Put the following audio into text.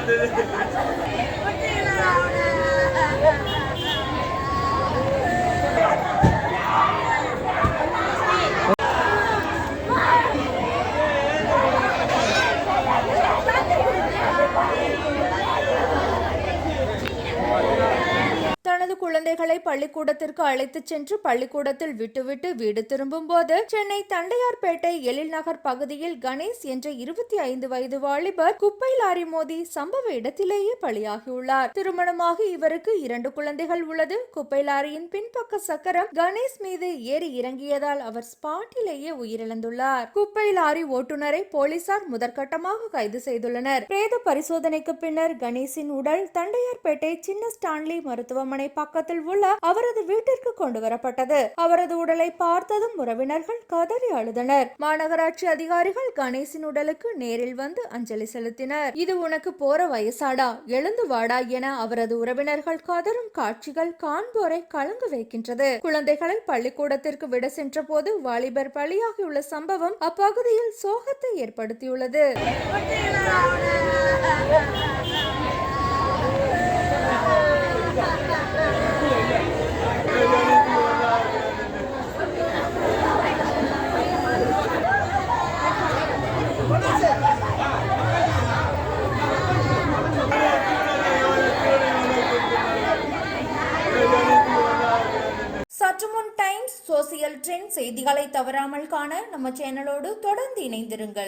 对对己来了了。குழந்தைகளை பள்ளிக்கூடத்திற்கு அழைத்துச் சென்று பள்ளிக்கூடத்தில் விட்டுவிட்டு வீடு திரும்பும் போது சென்னை தண்டையார்பேட்டை எழில் நகர் பகுதியில் கணேஷ் என்ற இருபத்தி ஐந்து வயது வாலிபர் குப்பை லாரி மோதி சம்பவ இடத்திலேயே பலியாகியுள்ளார். திருமணமாக இவருக்கு இரண்டு குழந்தைகள் உள்ளது. குப்பை லாரியின் பின்பக்க சக்கரம் கணேஷ் மீது ஏறி இறங்கியதால் அவர் ஸ்பாட்டிலேயே உயிரிழந்துள்ளார். குப்பை லாரி ஓட்டுநரை போலீசார் முதற்கட்டமாக கைது செய்துள்ளனர். பிரேத பரிசோதனைக்கு பின்னர் கணேஷின் உடல் தண்டையார்பேட்டை சின்ன ஸ்டான்லி மருத்துவமனை பக்கத்தில் உள்ள அவரது வீட்டிற்கு கொண்டு வரப்பட்டது அவரது உடலை பார்த்ததும் உறவினர்கள் கதறி அழுதனர். மாநகராட்சி அதிகாரிகள் கணேசின் உடலுக்கு நேரில் வந்து அஞ்சலி செலுத்தினர். இது உனக்கு போற வயசாடா? எழுந்து வாடா என அவரது உறவினர்கள் கதறும் காட்சிகள் காண்போரை கலங்க வைக்கின்றது. குழந்தைகளை பள்ளிக்கூடத்திற்கு விட சென்ற போது வாலிபர் பலியாகியுள்ள சம்பவம் அப்பகுதியில் சோகத்தை ஏற்படுத்தியுள்ளது. சற்றுமுன் டைம்ஸ் சோசியல் ட்ரெண்ட் செய்திகளை தவறாமல் காண நம்ம சேனலோடு தொடர்ந்து இணைந்திருங்கள்.